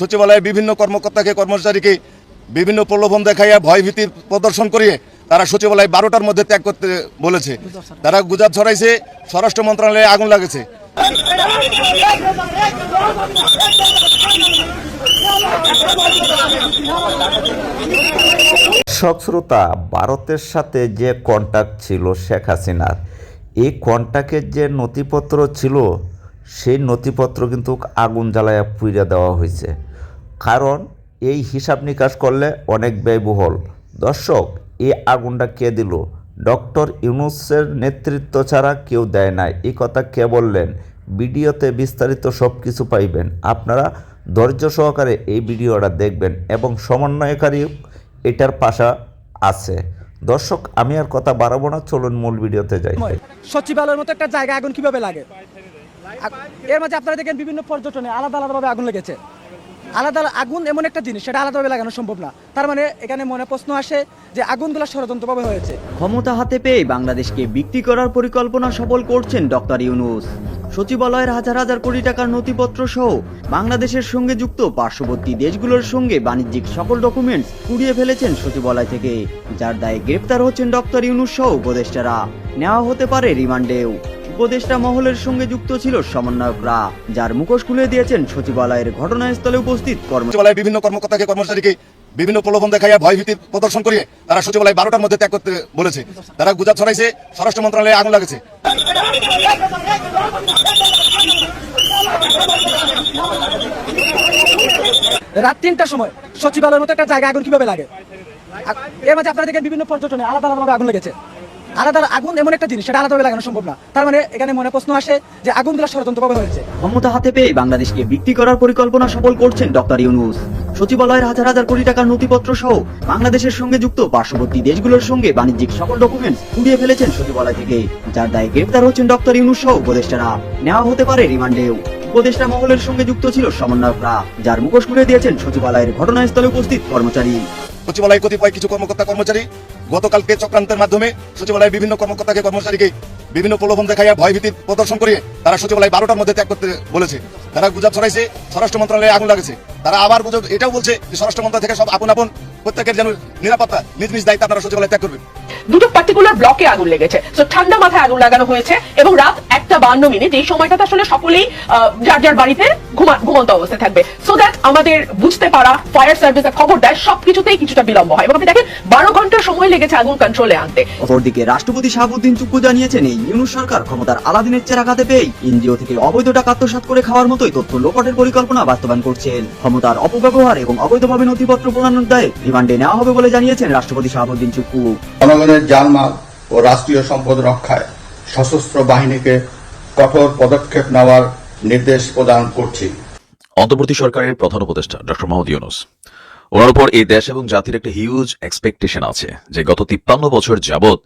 সচিবালয়ে বিভিন্ন কর্মকর্তাকে, কর্মচারীকে বিভিন্ন প্রলোভন দেখাইয়া ভয়ভীতির প্রদর্শন করিয়ে তারা সচিবালয় বারোটার মধ্যে ত্যাগ করতে বলেছে। তারা গুজব ছড়াইছে, স্বরাষ্ট্র মন্ত্রণালয়ে আগুন লাগেছে। শ্রোতা, ভারতের সাথে যে কন্ট্যাক্ট ছিল শেখ হাসিনার, এই কন্ট্যাক্টের যে নথিপত্র ছিল, সেই নথিপত্র কিন্তু আগুন জ্বালায় পুড়িয়ে দেওয়া হয়েছে কারণ এই হিসাব নিকাশ করলে অনেক ব্যয়বহুল। দর্শক এই আগুনটা কে দিল? ডক্টর ইউনুসের নেতৃত্ব ছাড়া কেউ দেয় না এই কথা কে বললেন? ভিডিওতে বিস্তারিত সব কিছু পাইবেন। আপনারা ধৈর্য সহকারে এই ভিডিওটা দেখবেন এবং সমন্বয়কারী এটার পাশা আছে। দর্শক, আমি আর কথা বাড়াবো না, চলুন মূল ভিডিওতে যাই। সচিবালয়ের মতো একটা জায়গা আগুন কীভাবে লাগে? এর মাঝে আপনারা দেখেন বিভিন্ন পর্যটনে আলাদা আলাদাভাবে আগুন লেগেছে। আলাদা আগুন এমন একটা জিনিস, সেটা আলাদাভাবে লাগানো সম্ভব না। তার মানে এখানে মনে প্রশ্ন আসে যে আগুনগুলো ষড়যন্ত্রভাবে হয়েছে। ক্ষমতা হাতে পেয়ে বাংলাদেশকে বিক্রি করার পরিকল্পনা সফল করছেন ডক্টর ইউনুস। সচিবালয়ের হাজার হাজার কোটি টাকার নথিপত্র সহ বাংলাদেশের সঙ্গে যুক্ত পার্শ্ববর্তী দেশগুলোর সঙ্গে বাণিজ্যিক সকল ডকুমেন্টস কুড়িয়ে ফেলেছেন সচিবালয় থেকে, যার দায়ে গ্রেপ্তার হচ্ছেন ডক্টর ইউনুস সহ উপদেষ্টারা। নেওয়া হতে পারে রিমান্ডেও। উপদেষ্টা মহলের সঙ্গে যুক্ত ছিল সমন্বয়করা যার মুখোশ খুলে দিয়েছেন সচিবালয়ের ঘটনাস্থলে উপস্থিত কর্ম সচিবালয়ে বিভিন্ন কর্মকর্তাকে কর্মচারীকে বিভিন্ন প্রলোভন দেখাইয়া ভয়ভীতির প্রদর্শন করিয়ে তারা সচিবালয় বারোটার মধ্যে ত্যাগ করতে বলেছে। তারা গুজব ছড়াইছে স্বরাষ্ট্র মন্ত্রণালয়ে আগুন লাগেছে। রাত তিনটার সময় সচিবালয়ের মতো একটা জায়গা আগুন কীভাবে লাগে? এর মাঝে আপনারা দেখেন বিভিন্ন পর্যটনে আলাদা আলাদাভাবে আগুন লেগেছে। আলাদা আলাদা আগুন এমন একটা জিনিস সেটা আলাদাভাবে লাগানো সম্ভব না। তার মানে এখানে মনে প্রশ্ন আসে যে আগুনগুলো ষড়যন্ত্রভাবে হয়েছে? ক্ষমতা হাতে পেয়ে বাংলাদেশকে বিক্রি করার পরিকল্পনা সফল করছেন ডক্টর ইউনুস। সচিবালয়ের হাজার হাজার কোটি টাকার নথিপত্র সহ বাংলাদেশের সঙ্গে যুক্ত পার্শ্ববর্তী দেশগুলোর সঙ্গে বাণিজ্যিক সকল ডকুমেন্টস কুড়িয়ে ফেলেছেন সচিবালয় থেকে যার দায়ে গ্রেপ্তার হচ্ছেন ডক্টর ইউনুস সহ উপদেষ্টারা। নেওয়া হতে পারে রিমান্ডেও। উপদেষ্টা মহলের সঙ্গে যুক্ত ছিল সমন্বয়করা যার মুখোশ খুলে দিয়েছেন সচিবালয়ের ঘটনাস্থলে উপস্থিত কর্মচারী। সচিবালয়ে কতিপয় কিছু কর্মকর্তা কর্মচারী গতকালকে চক্রান্তের মাধ্যমে সচিবালয়ের বিভিন্ন কর্মকর্তাকে, কর্মচারীকে বিভিন্ন প্রলোভন দেখাইয়া ভয়ভীতি প্রদর্শন করিয়ে তারা সচিবালয় বারোটার মধ্যে ত্যাগ করতে বলেছে। তারা গুজব ছড়াইছে, স্বরাষ্ট্র মন্ত্রণালয়ে আগুন লাগেছে তারা আবার গুজব, এটাও বলছে যে স্বরাষ্ট্র মন্ত্রণালয় থেকে সব আপন আপন প্রত্যেকের যেন নিরাপত্তা, নিজ নিজ দায়িত্ব আপনারা সচিবালয় ত্যাগ করবেন। দুটো পার্টিকুলার ব্লকে আগুন লেগেছে। তো ঠান্ডা মাথায় আগুন লাগানো হয়েছে এবং রাত একটা বান্ন মিনিট এই সময়টাতে আসলে সকলেই যার যার বাড়িতে ঘুমন্ত অবস্থায় থাকবে। সো দ্যাট আমাদের বুঝতে পারা ফায়ার সার্ভিসের খবর দেয় সবকিছুতেই কিছুটা বিলম্ব হয়। এবং আপনি দেখেন বারো ঘণ্টা সময় লেগেছে আগুন কন্ট্রোলে আনতে। অপরদিকে রাষ্ট্রপতি শাহাবুদ্দিন চুপ্পু জানিয়েছেন এই ইউনুস সরকার ক্ষমতার আলাদিনের চেরা খাতে পেয়ে এনজিও থেকে অবৈধ টাকা আত্মসাৎ করে খাওয়ার মতোই তথ্য লোপাটের পরিকল্পনা বাস্তবায়ন করছেন। ক্ষমতার অপব্যবহার এবং অবৈধভাবে নথিপত্র প্রদানের দায়ে রিমান্ডে নেওয়া হবে বলে জানিয়েছেন রাষ্ট্রপতি শাহাবুদ্দিন চুপ্পু জনগণের জানমাল ও রাষ্ট্রীয় সম্পদ রক্ষায় সশস্ত্র বাহিনীকে কঠোর পদক্ষেপ নেওয়ার নির্দেশ প্রদান করছি। অন্তর্বর্তী সরকারের প্রধান উপদেষ্টা ডক্টর মোহাম্মদ ইউনুস। ওনার উপর এই দেশ এবং জাতির একটা হিউজ এক্সপেকটেশন আছে যে গত তিপ্পান্ন বছর যাবত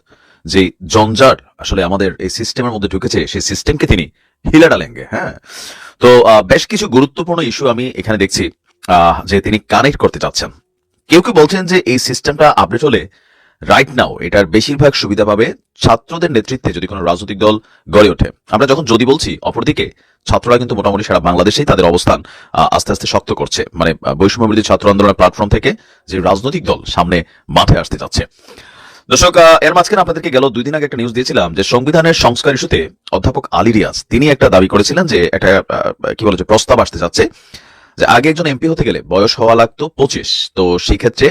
যে জঞ্জাট আসলে আমাদের এই সিস্টেমের মধ্যে ঢুকেছে, সেই সিস্টেমকে তিনি হিলা ডালেঙ্গে হ্যাঁ? তো বেশ কিছু গুরুত্বপূর্ণ ইস্যু আমি এখানে দেখছি যে তিনি কানেক্ট করতে চাচ্ছেন। কেউ কেউ বলছেন যে এই সিস্টেমটা আপডেট হলে রাইট নাও এটার বেশিরভাগ সুবিধা পাবে ছাত্রদের নেতৃত্বে যদি কোনো রাজনৈতিক দল গড়ে ওঠে। আমরা যখন যদি বলছি, অপরদিকে ছাত্ররা কিন্তু মোটামুটি সারা বাংলাদেশেই তাদের অবস্থান আস্তে আস্তে শক্ত করছে। মানে বৈষম্য বিরোধী ছাত্র আন্দোলনের প্ল্যাটফর্ম থেকে যে রাজনৈতিক দল সামনে মাঠে আসতে যাচ্ছে। দর্শক এর মাঝখানে আপনাদেরকে গেল দুই দিন আগে একটা নিউজ দিয়েছিলাম যে সংবিধানের সংস্কার ইস্যুতে অধ্যাপক আলী রিয়াজ, তিনি একটা দাবি করেছিলেন যে একটা কি বলে যে প্রস্তাব আসতে যাচ্ছে, যে আগে একজন এমপি হতে গেলে বয়স হওয়া লাগতো পঁচিশ। তো সেই ক্ষেত্রে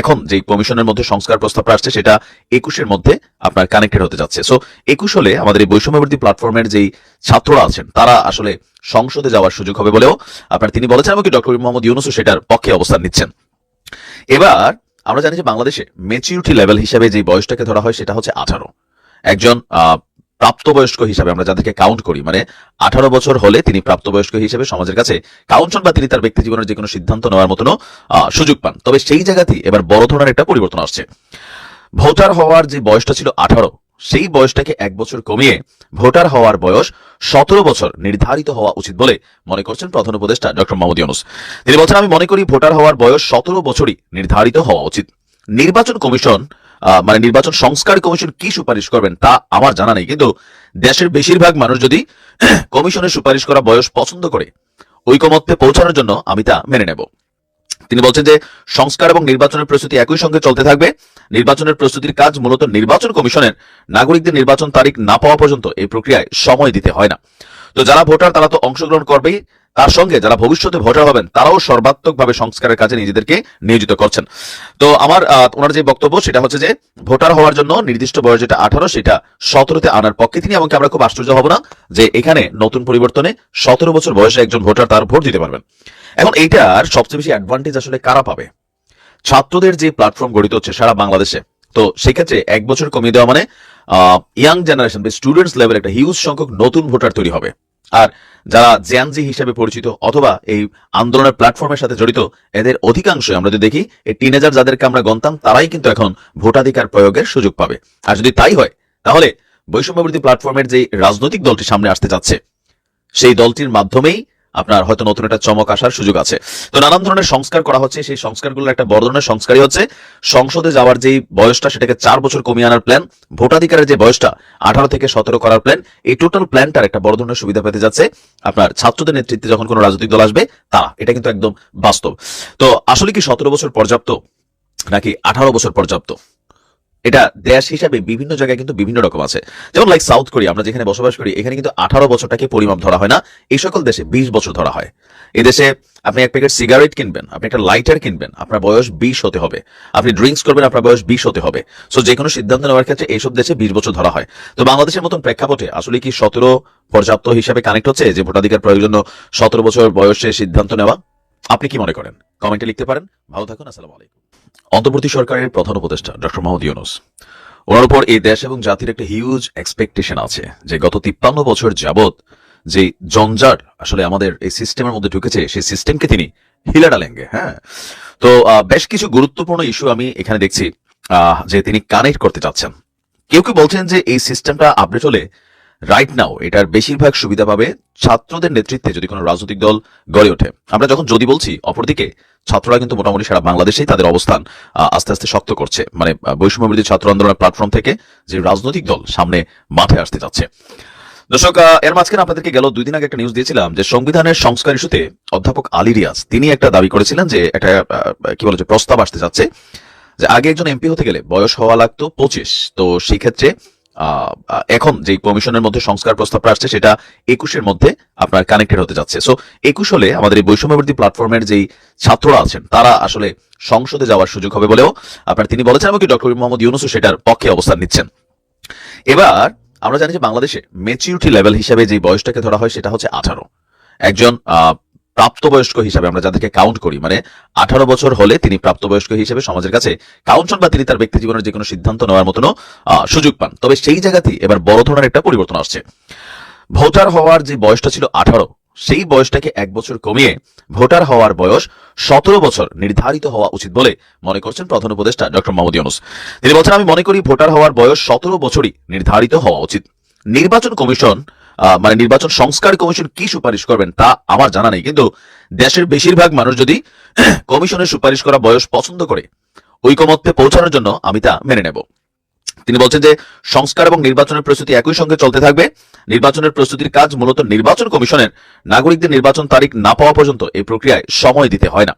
এখন যে কমিশনের মধ্যে সংস্কার প্রস্তাবটা আসছে, সেটা একুশের মধ্যে আপনার কানেক্টেড হতে যাচ্ছে। সো একুশ হলে আমাদের এই বৈষম্যবর্তী প্ল্যাটফর্মের যেই ছাত্ররা আছেন, তারা আসলে সংসদে যাওয়ার সুযোগ হবে বলেও আপনার তিনি বলেছেন, এমনকি ডক্টর মোহাম্মদ ইউনুসও সেটার পক্ষে অবস্থান নিচ্ছেন। এবার আমরা জানি যে বাংলাদেশে মেচিউরিটি লেভেল হিসেবে যে বয়সটাকে ধরা হয়, সেটা হচ্ছে আঠারো। একজন প্রাপ্তবয়স্ক হিসাবে আমরা যাদেরকে কাউন্ট করি মানে আঠারো বছর হলে তিনি প্রাপ্তবয়স্ক হিসেবে সমাজের কাছে কাউন্ট বা তিনি তার ব্যক্তি জীবনের যে কোনো সিদ্ধান্ত নেওয়ার মতনও সুযোগ পান। তবে সেই জায়গাতেই এবার বড় ধরনের একটা পরিবর্তন আসছে। ভোটার হওয়ার যে বয়সটা ছিল আঠারো, সেই বয়সটাকে এক বছর কমিয়ে ভোটার হওয়ার বয়স সতেরো বছর নির্ধারিত হওয়া উচিত বলে মনে করছেন প্রধান উপদেষ্টা ডক্টর মোহাম্মদ ইউনুস। তিনি বলছেন, আমি মনে করি ভোটার হওয়ার বয়স সতেরো বছরই নির্ধারিত হওয়া উচিত। নির্বাচন কমিশন মানে নির্বাচন সংস্কার কমিশন কি সুপারিশ করবেন তা আমার জানা নেই। কিন্তু দেশের বেশিরভাগ মানুষ যদি কমিশনের সুপারিশ করা বয়স পছন্দ করে, ঐকমত্যে পৌঁছানোর জন্য আমি তা মেনে নেব। তিনি বলছেন যে, সংস্কার এবং নির্বাচনের প্রস্তুতি একই সঙ্গে চলতে থাকবে। নির্বাচনের প্রস্তুতির কাজ মূলত নির্বাচন কমিশনের নাগরিকদের নির্বাচন তারিখ না পাওয়া পর্যন্ত এই প্রক্রিয়ায় সময় দিতে হয় না। তো যারা ভোটার, তারা তো অংশগ্রহণ করবেই। তার সঙ্গে যারা ভবিষ্যতে ভোটার হবেন, তারাও সর্বাত্মকভাবে সংস্কারের কাজে নিজেদেরকে নিয়োজিত করছেন। তো আমার ওনার যে বক্তব্য, সেটা হচ্ছে যে, ভোটার হওয়ার জন্য নির্দিষ্ট বয়স যেটা আঠারো, সেটা সতেরোতে আনার পক্ষে তিনি, এমনকি আমরা খুব আশ্চর্য হব না যে এখানে নতুন পরিবর্তনে সতেরো বছর বয়সে একজন ভোটার তার ভোট দিতে পারবেন। এখন এইটার সবচেয়ে বেশি অ্যাডভান্টেজ আসলে কারা পাবে? ছাত্রদের যে প্ল্যাটফর্ম গড়িত হচ্ছে সারা বাংলাদেশে তো সেক্ষেত্রে এক বছর কমিয়ে দেওয়া মানে ইয়াং জেনারেশন বা স্টুডেন্টস লেভেল একটা হিউজ সংখ্যক নতুন ভোটার তৈরি হবে। আর যারা জ্যানজি হিসেবে পরিচিত অথবা এই আন্দোলনের প্ল্যাটফর্মের সাথে জড়িত, এদের অধিকাংশই আমরা যদি দেখি, এই টিনেজার যাদেরকে আমরা গণতাম, তারাই কিন্তু এখন ভোটাধিকার প্রয়োগের সুযোগ পাবে। আর যদি তাই হয়, তাহলে বৈষম্যবৃত্তি প্ল্যাটফর্মের যে রাজনৈতিক দলটি সামনে আসতে যাচ্ছে, সেই দলটির মাধ্যমেই আপনার হয়তো নতুন একটা চমক আসার সুযোগ আছে। তো নানান ধরনের সংস্কার করা হচ্ছে, সেই সংস্কারগুলোর একটা বড় ধরনের সংস্কারই হচ্ছে সংসদে যাওয়ার যে বয়সটা, সেটাকে চার বছর কমিয়ে আনার প্ল্যান ভোটাধিকারের যে বয়সটা, আঠারো থেকে সতেরো করার প্ল্যান এই টোটাল প্ল্যানটার একটা বড় ধরনের সুবিধা পেতে যাচ্ছে আপনার ছাত্রদের নেতৃত্বে যখন কোনো রাজনৈতিক দল আসবে, তারা। এটা কিন্তু একদম বাস্তব। তো আসলে কি সতেরো বছর পর্যাপ্ত, নাকি আঠারো বছর পর্যাপ্ত? এটা দেশ হিসাবে বিভিন্ন জায়গায় কিন্তু বিভিন্ন রকম আছে। যেমন লাইক সাউথ কোরিয়া আমরা যেখানে বসবাস করি, এখানে কিন্তু আঠারো বছরটাকে পরিমাপ ধরা হয় না। এই সকল দেশে বিশ বছর ধরা হয়। এই দেশে আপনি এক প্যাকেট সিগারেট কিনবেন, আপনি একটা লাইটার কিনবেন, আপনার বয়স বিশ হতে হবে। আপনি ড্রিঙ্কস করবেন, আপনার বয়স বিশ হতে হবে। সো যে কোনো সিদ্ধান্ত নেওয়ার ক্ষেত্রে এইসব দেশে বিশ বছর ধরা হয়। তো বাংলাদেশের মতন প্রেক্ষাপটে আসলে কি সতেরো পর্যাপ্ত হিসাবে কানেক্ট হচ্ছে? যে ভোটাধিকার প্রয়োজন সতেরো বছর বয়সে সিদ্ধান্ত নেওয়া? আপনি কি মনে করেন? কমেন্টে লিখতে পারেন। ভালো থাকুন, আসসালামু আলাইকুম। অন্তর্বর্তী সরকারের প্রধান উপদেষ্টা, ডক্টর মোহাম্মদ ইউনুস। ওনার উপর এই দেশ এবং জাতির একটা হিউজ এক্সপেকটেশন আছে যে গত তিপ্পান্ন বছর যাবত যে জঞ্জাট আসলে আমাদের এই সিস্টেমের মধ্যে ঢুকেছে, সেই সিস্টেমকে তিনি হিলা ডালেঙ্গে হ্যাঁ? তো বেশ কিছু গুরুত্বপূর্ণ ইস্যু আমি এখানে দেখছি যে তিনি কানেক্ট করতে চাচ্ছেন। কেউ কেউ বলছেন যে এই সিস্টেমটা আপডেট হলে রাইট নাও এটার বেশিরভাগ সুবিধা পাবে ছাত্রদের নেতৃত্বে যদি কোনো রাজনৈতিক দল গড়ে ওঠে। আমরা যখন যদি বলছি অপরদিকে ছাত্ররা কিন্তু মোটামুটি সারা বাংলাদেশেই তাদের অবস্থান আস্তে আস্তে শক্ত করছে। মানে আহ, বৈষম্যবিরোধী ছাত্র আন্দোলনের প্ল্যাটফর্ম থেকে যে রাজনৈতিক দল সামনে মাঠে আসতে যাচ্ছে। দর্শক এর মাঝখানে আপনাদেরকে গেল দুই দিন আগে একটা নিউজ দিয়েছিলাম যে সংবিধানের সংস্কার ইস্যুতে অধ্যাপক আলী রিয়াজ তিনি একটা দাবি করেছিলেন যে একটা কি বলে যে প্রস্তাব আসতে যাচ্ছে যে আগে একজন এমপি হতে গেলে বয়স হওয়া লাগতো পঁচিশ। তো সেই ক্ষেত্রে এখন যে কমিশনের মধ্যে সংস্কার প্রস্তাবটা আসছে, সেটা একুশের মধ্যে আপনার কানেক্টেড হতে যাচ্ছে। সো একুশ হলে আমাদের এই বৈষম্যবর্তী প্ল্যাটফর্মের যেই ছাত্ররা আছেন, তারা আসলে সংসদে যাওয়ার সুযোগ হবে বলেও আপনার তিনি বলেছেন এমনকি ডক্টর মোহাম্মদ ইউনুসও সেটার পক্ষে অবস্থান নিচ্ছেন। এবার আমরা জানি যে বাংলাদেশে মেচিউরিটি লেভেল হিসেবে যে বয়সটাকে ধরা হয়, সেটা হচ্ছে আঠারো। একজন প্রাপ্তবয়স্ক হিসাবে আমরা যাদেরকে কাউন্ট করি মানে আঠারো বছর হলে তিনি প্রাপ্তবয়স্ক হিসেবে সমাজের কাছে কাউন্ট বা তিনি তার ব্যক্তি জীবনের যে কোনো সিদ্ধান্ত নেওয়ার মতনও সুযোগ পান। তবে সেই জায়গাতেই এবার বড় ধরনের একটা পরিবর্তন আসছে। ভোটার হওয়ার যে বয়সটা ছিল আঠারো, সেই বয়সটাকে এক বছর কমিয়ে ভোটার হওয়ার বয়স সতেরো বছর নির্ধারিত হওয়া উচিত বলে মনে করছেন প্রধান উপদেষ্টা ডক্টর মোহাম্মদ ইউনুস। তিনি বলছেন, আমি মনে করি ভোটার হওয়ার বয়স সতেরো বছরই নির্ধারিত হওয়া উচিত। নির্বাচন কমিশন মানে নির্বাচন সংস্কার কমিশন কি সুপারিশ করবেন তা আমার জানা নেই। কিন্তু দেশের বেশিরভাগ মানুষ যদি কমিশনের সুপারিশ করা বয়স পছন্দ করে, ঐকমত্যে পৌঁছানোর জন্য আমি তা মেনে নেব। তিনি বলছেন যে সংস্কার এবং নির্বাচনের প্রস্তুতি একই সঙ্গে চলতে থাকবে। নির্বাচনের প্রস্তুতির কাজ মূলত নির্বাচন কমিশনের নাগরিকদের নির্বাচন তারিখ না পাওয়া পর্যন্ত এই প্রক্রিয়ায় সময় দিতে হয় না।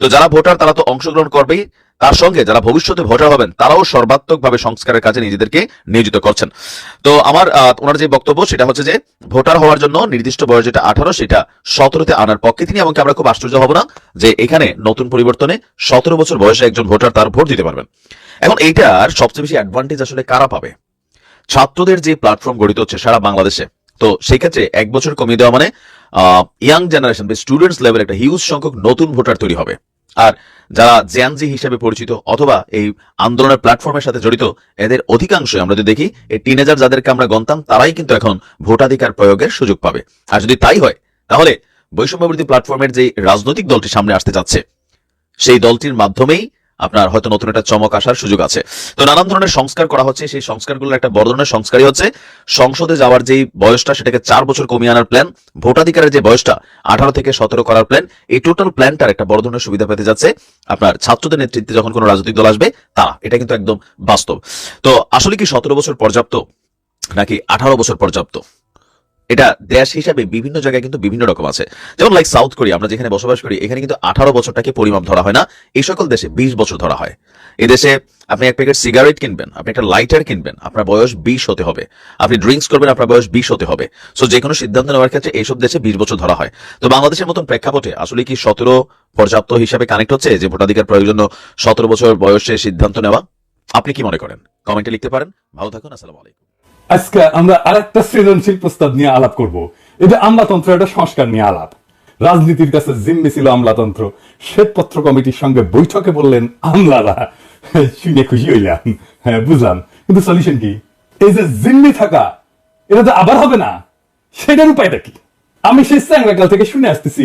তো যারা ভোটার, তারা তো অংশগ্রহণ করবেই। তার সঙ্গে যারা ভবিষ্যতে ভোটার হবেন, তারাও সর্বাত্মকভাবে সংস্কারের কাজে নিজেদেরকে নিয়োজিত করছেন। তো আমার ওনার যে বক্তব্য, সেটা হচ্ছে যে, ভোটার হওয়ার জন্য নির্দিষ্ট বয়স যেটা আঠারো, সেটা সতেরোতে আনার পক্ষে তিনি, এমনকি আমরা খুব আশ্চর্য হব না যে এখানে নতুন পরিবর্তনে সতেরো বছর বয়সে একজন ভোটার তার ভোট দিতে পারবেন। এখন এইটার সবচেয়ে বেশি অ্যাডভান্টেজ আসলে কারা পাবে? ছাত্রদের যে প্ল্যাটফর্ম গড়িত হচ্ছে সারা বাংলাদেশে, তো সেই ক্ষেত্রে এক বছর কমিয়ে দেওয়া মানে ইয়াং জেনারেশন বা স্টুডেন্টস লেভেল একটা হিউজ সংখ্যক নতুন ভোটার তৈরি হবে। আর যারা জেনজি হিসেবে পরিচিত অথবা এই আন্দোলনের প্ল্যাটফর্মের সাথে জড়িত, এদের অধিকাংশই আমরা যদি দেখি, এই টিনেজার যাদেরকে আমরা গণতাম, তারাই কিন্তু এখন ভোটাধিকার প্রয়োগের সুযোগ পাবে। আর যদি তাই হয়, তাহলে বৈষম্যবৃত্তি প্ল্যাটফর্মের যে রাজনৈতিক দলটি সামনে আসতে যাচ্ছে, সেই দলটির মাধ্যমেই আপনার হয়তো নতুন একটা চমক আসার সুযোগ আছে। তো নানান ধরনের সংস্কার করা হচ্ছে, সেই সংস্কারগুলোর একটা বড় ধরনের সংস্কারই হচ্ছে। সংসদে যাওয়ার যে বয়সটা, সেটাকে চার বছর কমিয়ে আনার প্ল্যান ভোটাধিকারের যে বয়সটা, আঠারো থেকে সতেরো করার প্ল্যান এই টোটাল প্ল্যানটার একটা বড় ধরনের সুবিধা পেতে যাচ্ছে। আপনার ছাত্রদের নেতৃত্বে যখন কোনো রাজনৈতিক দল আসবে, তারা, এটা কিন্তু একদম বাস্তব। তো আসলে কি সতেরো বছর পর্যাপ্ত, নাকি আঠারো বছর পর্যাপ্ত? এটা দেশ হিসাবে বিভিন্ন জায়গায় কিন্তু বিভিন্ন রকম আছে। যেমন লাইক সাউথ কোরিয়া আমরা যেখানে বসবাস করি, এখানে কিন্তু আঠারো বছরটাকে পরিমাপ ধরা হয় না। এই সকল দেশে বিশ বছর ধরা হয়। এই দেশে আপনি এক প্যাকেট সিগারেট কিনবেন, আপনি একটা লাইটার কিনবেন, আপনার বয়স বিশ হতে হবে। আপনি ড্রিঙ্কস করবেন, আপনার বয়স বিশ হতে হবে। সো যে কোনো সিদ্ধান্ত নেওয়ার ক্ষেত্রে এইসব দেশে বিশ বছর ধরা হয়। তো বাংলাদেশের মতন প্রেক্ষাপটে আসলে কি সতেরো পর্যাপ্ত হিসাবে কানেক্ট হচ্ছে? যে ভোটাধিকার প্রয়োজন সতেরো বছর বয়সে সিদ্ধান্ত নেওয়া? আপনি কি মনে করেন? কমেন্টে লিখতে পারেন। ভালো থাকুন, আসসালামু আলাইকুম। আজকে আমরা আরেকটা সৃজনশীল প্রস্তাব নিয়ে আলাপ করব। এটা আমলাতন্ত্র একটা সংস্কার নিয়ে আলাপ। রাজনীতির কাছে জিম্মি ছিল আমলাতন্ত্র। শ্বেতপত্র কমিটির সঙ্গে বৈঠকে বললেন, আমলারা, শুনে খুশি হইলাম। হ্যাঁ বুঝলাম। কিন্তু সলিউশন কি? এই যে জিম্মি থাকা, এটা তো আবার হবে না। সেটার উপায়টা কি? আমি সেই স্যাংরাকাল থেকে শুনে আসতেছি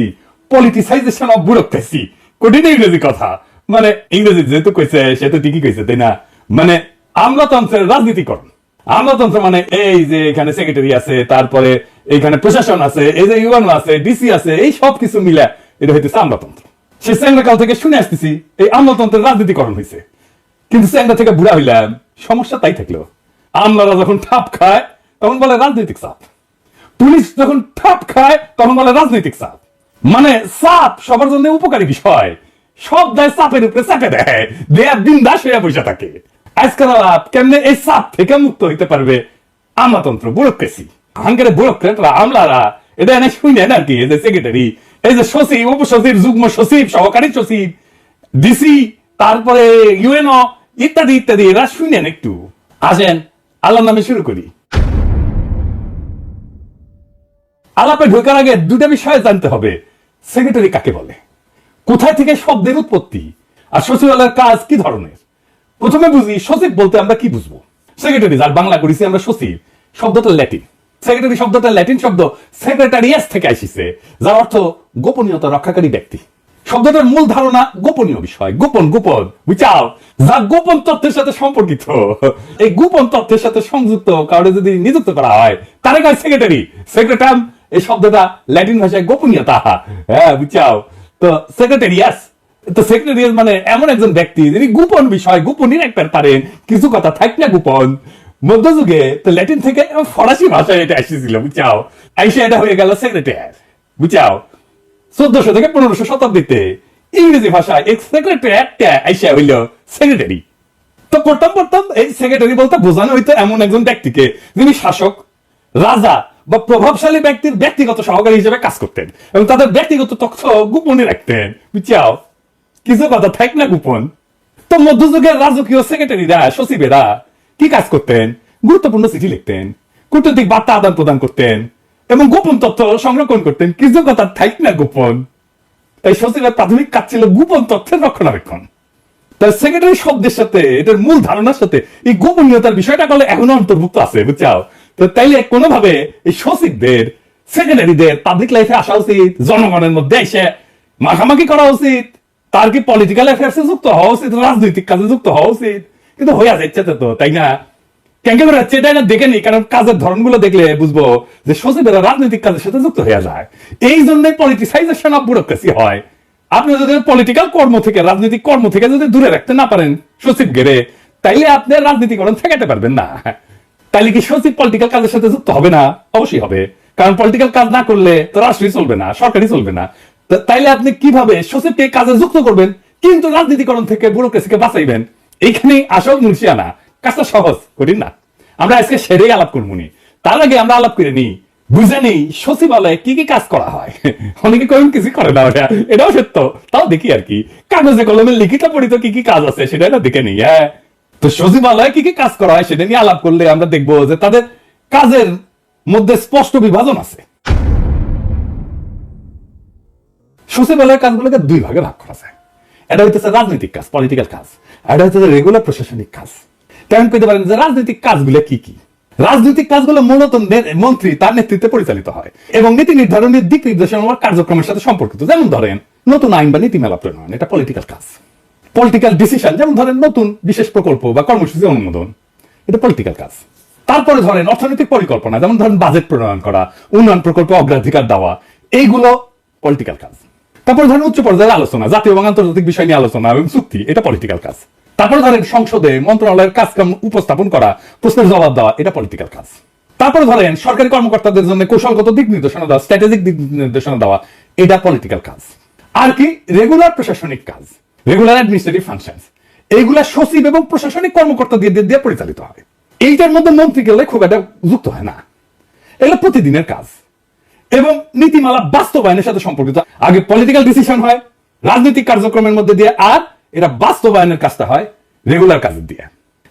পলিটিসাইজেশন অফ ব্যুরোক্রেসি কঠিন ইংরেজি কথা। মানে ইংরেজি যেহেতু কইছে, সে তো ঠিকই কইছে, তাই না? মানে আমলাতন্ত্রের রাজনীতিকরণ। আমলাতন্ত্র মানে এই যে এখানে সেক্রেটারি আছে, তারপরে এখানে প্রশাসন আছে, এই যে আছে ডিসি আছে, এই সব কিছু এটা হইতেছে আমলাতন্ত্র। সে থেকে শুনে আসতেছি, এই আমলাতন্ত্রের রাজনীতিকরণ হয়েছে কিন্তু থেকে বুড়া হইলাম সমস্যা তাই থাকল। আমলারা যখন ঠাপ খায়, তখন বলে রাজনৈতিক চাপ। পুলিশ যখন ঠাপ খায়, তখন বলে রাজনৈতিক চাপ। মানে চাপ সবার জন্য উপকারী বিষয়। সব দায় চাপের উপরে চাপে দেয়। দেয়া দিন দাস হইয়া বসে থাকে। আজকাল কেমনে এই থেকে মুক্ত হইতে পারবে আমলারা এটা এনে শুনে সেক্রেটারি এই যে সচিব উপসচিব যুগ্ম সচিব সহকারী সচিব ডিসি তারপরে ইউএনও ইত্যাদি ইত্যাদি এরা শুনেন একটু আসেন নামে শুরু করি আলাপে ঢোকার আগে দুটা বিষয় জানতে হবে সেক্রেটারি কাকে বলে কোথায় থেকে শব্দের উৎপত্তি আর সচিবালয়ের কাজ কি ধরনের প্রথমে বুঝি সচিব বলতে আমরা কি বুঝব? সেক্রেটারি যার বাংলা করেছি আমরা সচিব, শব্দটা ল্যাটিন সেক্রেটারি শব্দটা ল্যাটিন শব্দ সেক্রেটারিয়াস থেকে আসিছে, যার অর্থ গোপনীয়তা রক্ষাকারী ব্যক্তি। শব্দটার মূল ধারণা গোপনীয় বিষয়। গোপন গোপন বুঝাও যা গোপন তথ্যের সাথে সম্পর্কিত। এই গোপন তথ্যের সাথে সংযুক্ত কাউকে যদি নিযুক্ত করা হয়, তারে কয় সেক্রেটারি সেক্রেটাম এই শব্দটা ল্যাটিন ভাষায় গোপনীয়তা। হ্যাঁ বুঝাও তো সেক্রেটারিয়াস তো সেক্রেটারিয়াস মানে এমন একজন ব্যক্তি যিনি গোপন বিষয় গোপনই রাখতে পারেন কিছু কথা থাক না গোপন। মধ্যযুগে তো ল্যাটিন থেকে ফরাসি ভাষায় এটা এসেছিল, বুঝাও। আইসা এটা হয়ে গেল সেক্রেটারি বুঝাও। চোদ্দশো থেকে পনেরোশো শতাব্দীতে ইংরেজি ভাষায় এক সেক্রেটারি একটা আইসা হইল সেক্রেটারি তো প্রথম প্রথম এই সেক্রেটারি বলতে বোঝানো হইতো এমন একজন ব্যক্তিকে যিনি শাসক, রাজা বা প্রভাবশালী ব্যক্তির ব্যক্তিগত সহকারী হিসেবে কাজ করতেন এবং তাদের ব্যক্তিগত তথ্য গোপনে রাখতেন। বুঝছাও কিছু কথা থাক না গোপন। তো মধ্যযুগের রাজকীয় সেক্রেটারিরা সচিবেরা কি কাজ করতেন? গুরুত্বপূর্ণ চিঠি লিখতেন, কূটনৈতিক বার্তা আদান প্রদান করতেন, এবং গোপন তথ্য সংরক্ষণ করতেন। কিছু কথা থাক না গোপন। তাই সচিবের প্রাথমিক কাজ ছিল গোপন তথ্যের রক্ষণাবেক্ষণ। তার সেক্রেটারি শব্দের সাথে, এটার মূল ধারণার সাথে এই গোপনীয়তার বিষয়টা করলে এখনও অন্তর্ভুক্ত আছে বুঝছাও তো তাইলে কোনোভাবে এই সচিবদের সেক্রেটারিদের পাবলিক লাইফে আসা উচিত, জনগণের মধ্যে এসে মাখামাখি করা উচিত তার কি পলিটিক্যাল অ্যাফেয়ার্সে যুক্ত? হওয়া উচিত রাজনৈতিক কাজে যুক্ত হওয়া উচিত কিন্তু হইয়া যাচ্ছে তো তাই না? না কারণ কাজের ধরনগুলো দেখলে বুঝব যে রাজনৈতিক কাজের সাথে যুক্ত যায়। এই জন্যই পলিটিসাইজেশন অফ ব্যুরোক্রেসি হয়। আপনি যদি পলিটিক্যাল কর্ম থেকে, রাজনৈতিক কর্ম থেকে যদি দূরে রাখতে না পারেন সচিব গেরে তাইলে আপনি রাজনীতিকরণ ঠেকাতে পারবেন না। তাইলে কি সচিব পলিটিক্যাল কাজের সাথে যুক্ত হবে না? অবশ্যই হবে। কারণ পলিটিক্যাল কাজ না করলে তো রাষ্ট্রই চলবে না, সরকারই চলবে না। তাইলে আপনি কীভাবে সচিবকে কাজে যুক্ত করবেন? কিন্তু রাজনীতিকরণ থেকে ব্যুরোক্রেসিকে বাঁচাইবেন। এইখানে আসল মুন্সিয়ানা। কাজটা সহজ, কঠিন না। আমরা আজকে সেরেই আলাপ করব নি তার আগে আমরা আলাপ করে নিই। বুঝে নেই, সচিবালয়ে কি কি কাজ করা হয়? অনেকে কেমন কিছু করে না ওটা এটাও সত্য। তাও দেখি আর কি। কাগজে কলমে লিখিত পড়িত কি কি কাজ আছে সেটা দেখে নিই হ্যাঁ? তো সচিবালয়ে কি কি কাজ করা হয় সেটা নিয়ে আলাপ করলে আমরা দেখব যে তাদের কাজের মধ্যে স্পষ্ট বিভাজন আছে। সচিবালয়ের কাজগুলোকে দুই ভাগে ভাগ করা যায়। এটা হইতেছে রাজনৈতিক কাজ পলিটিক্যাল কাজ। এটা হইতেছে রেগুলার প্রশাসনিক কাজ। কেমন পেতে পারেন যে রাজনৈতিক কাজগুলো কি কি? রাজনৈতিক কাজগুলো মূলত মন্ত্রী তার নেতৃত্বে পরিচালিত হয় এবং নীতি নির্ধারণের দিক নির্দেশনা কার্যক্রমের সাথে সম্পর্কিত। যেমন ধরেন, নতুন আইন বা নীতিমালা প্রণয়ন, এটা পলিটিক্যাল কাজ। পলিটিক্যাল ডিসিশন যেমন ধরেন নতুন বিশেষ প্রকল্প বা কর্মসূচি অনুমোদন, এটা পলিটিক্যাল কাজ। তারপরে ধরেন অর্থনৈতিক পরিকল্পনা, যেমন ধরেন বাজেট প্রণয়ন করা, উন্নয়ন প্রকল্পে অগ্রাধিকার দেওয়া, এইগুলো পলিটিক্যাল কাজ। তারপরে ধরেন উচ্চ পর্যায়ের আলোচনা, জাতীয় এবং আন্তর্জাতিক বিষয় নিয়ে আলোচনা এবং চুক্তি, এটা পলিটিক্যাল কাজ। তারপরে ধরেন সংসদে মন্ত্রণালয়ের কাজকাম উপস্থাপন করা, প্রশ্নের জবাব দেওয়া, এটা পলিটিক্যাল কাজ। তারপরে ধরেন সরকারি কর্মকর্তাদের জন্য কৌশলগত দিক নির্দেশনা দেওয়া স্ট্র্যাটেজিক দিক নির্দেশনা দেওয়া, এটা পলিটিক্যাল কাজ। আর কি? রেগুলার প্রশাসনিক কাজ রেগুলার অ্যাডমিনিস্ট্রেটিভ ফাংশনস এইগুলা সচিব এবং প্রশাসনিক কর্মকর্তা দিয়ে দিয়ে দিয়ে পরিচালিত হয়। এইটার মধ্যে মন্ত্রী গেলে খুব একটা যুক্ত হয় না। এগুলো প্রতিদিনের কাজ। এবং নীতিমালা বাস্তবায়নের সাথে সম্পর্কিত। আগে পলিটিক্যাল ডিসিশন হয়, রাজনৈতিক কার্যক্রমের মধ্যে দিয়ে, আর এটা বাস্তবায়নের কাজটা হয় রেগুলার কাজের দিয়ে।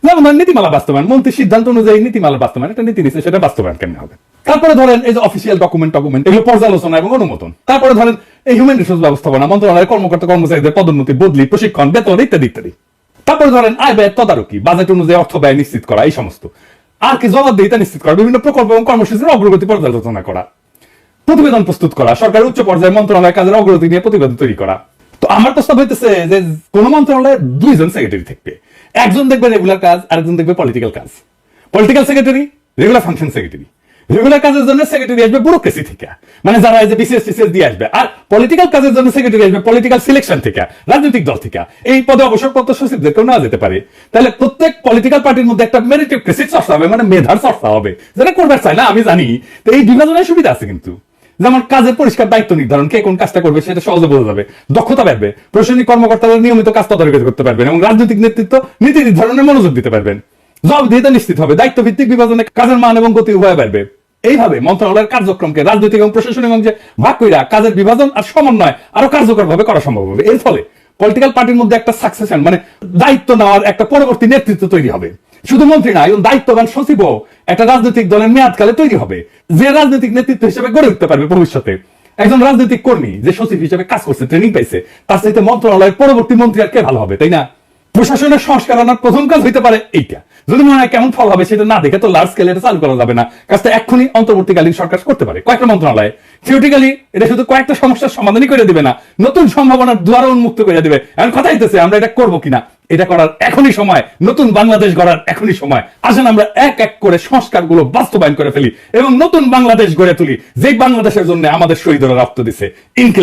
যেমন ধরেন নীতিমালা বাস্তবায়ন সিদ্ধান্ত অনুযায়ী নীতিমালা বাস্তবায়ন একটা নীতি দিচ্ছে সেটা বাস্তবায়ন হবে? তারপরে ধরেন এই যে অফিসিয়াল ডকুমেন্ট ডকুমেন্ট এগুলো পর্যালোচনা এবং অনুমোদন। তারপরে ধরেন এই হিউম্যান রিসোর্স ব্যবস্থাপনা মন্ত্রণালয়ের কর্মকর্তা, কর্মচারীদের পদোন্নতি, বদলি, প্রশিক্ষণ, বেতন ইত্যাদি ইত্যাদি। তারপরে ধরেন আয় ব্যয় তদারকি বাজেট অনুযায়ী অর্থ ব্যয় নিশ্চিত করা, এই সমস্ত। আর কি জবাবদিহিতা নিশ্চিত করা, বিভিন্ন প্রকল্প এবং কর্মসূচির অগ্রগতি পর্যালোচনা করা। প্রতিবেদন প্রস্তুত করা সরকার উচ্চ পর্যায়ে মন্ত্রণালয় কাজের অগ্রগতি নিয়ে প্রতিবেদন তৈরি করা। তো আমার প্রস্তাব হইতেছে যে কোন মন্ত্রণালয়ে দুইজন সেক্রেটারি থাকবে। একজন দেখবে রেগুলার কাজ, আরেকজন দেখবে পলিটিক্যাল কাজ। Political secretary regular function secretary regular কাজের জন্য সেক্রেটারি আসবে ব্যুরোক্রেসি থেকে। মানে যারা এই যে বিসিএস টিসিএস দিয়ে আসবে। আর পলিটিক্যাল কাজের জন্য সেক্রেটারি আসবে পলিটিক্যাল সিলেকশন থেকে, রাজনৈতিক দল থেকে। এই পদে অবসরপ্রাপ্ত সচিবদেরকেও নেওয়া যেতে পারে। তাহলে প্রত্যেক পলিটিক্যাল পার্টির মধ্যে একটা মেরিটোক্রেসি চর্চা হবে মানে মেধার চর্চা হবে। যেটা করবার চায় না, আমি জানি। তো এই বিভাজনের সুবিধা আছে কিন্তু। যেমন কাজের পরিষ্কার দায়িত্ব নির্ধারণ, কে কোন কাজটা করবে সেটা সহজে বোঝা যাবে, দক্ষতা বাড়বে, প্রশাসনিক কর্মকর্তারা নিয়মিত কাজ তদারকি করতে পারবেন এবং রাজনৈতিক নেতৃত্ব নীতি নির্ধারণে মনোযোগ দিতে পারবেন। জবাবদিহিতা নিশ্চিত হবে দায়িত্ব ভিত্তিক বিভাজনে কাজের মান এবং গতি উভয় বাড়বে। এইভাবে মন্ত্রণালয়ের কার্যক্রমকে রাজনৈতিক এবং প্রশাসনিক অংশে ভাগ কইরা কাজের বিভাজন আর সমন্বয় আরও কার্যকর ভাবে করা সম্ভব হবে। এর ফলে পলিটিক্যাল পার্টির মধ্যে একটা সাকসেশন মানে দায়িত্ব নেওয়ার একটা পরবর্তী নেতৃত্ব তৈরি হবে। শুধু মন্ত্রী না এবং দায়িত্ববান সচিবও একটা রাজনৈতিক দলের মেয়াদকালে তৈরি হবে, যে রাজনৈতিক নেতৃত্ব হিসেবে গড়ে উঠতে পারবে ভবিষ্যতে। একজন রাজনৈতিক কর্মী যে সচিব হিসেবে কাজ করছে ট্রেনিং পাইছে, তার সাথে মন্ত্রণালয়ের পরবর্তী মন্ত্রী আর কে ভালো হবে, তাই না? প্রশাসনের সংস্কার আনার প্রথম কাজ হইতে পারে এইটা। যদি মনে হয় কেমন ফল হবে সেটা না দেখে তো লার্জ স্কেলে এটা চালু করা যাবে না। কাজটা এক্ষুনি অন্তর্বর্তীকালীন সরকার করতে পারে। কয়েকটা মন্ত্রণালয়। থিওরিটিক্যালি এটা শুধু কয়েকটা সমস্যার সমাধানই করে দিবে না, নতুন সম্ভাবনার দ্বারা উন্মুক্ত করে দিবে। এখন কথা হইতেছে, আমরা এটা করব কিনা? এটা করার এখনই সময়, নতুন বাংলাদেশ গড়ার এখনই সময়। আসেন আমরা এক এক করে সংস্কারগুলো বাস্তবায়ন করে ফেলি এবং নতুন বাংলাদেশ গড়ে তুলি যে বাংলাদেশের জন্য আমাদের শহীদরা রক্ত দিছে। ইনকিলাব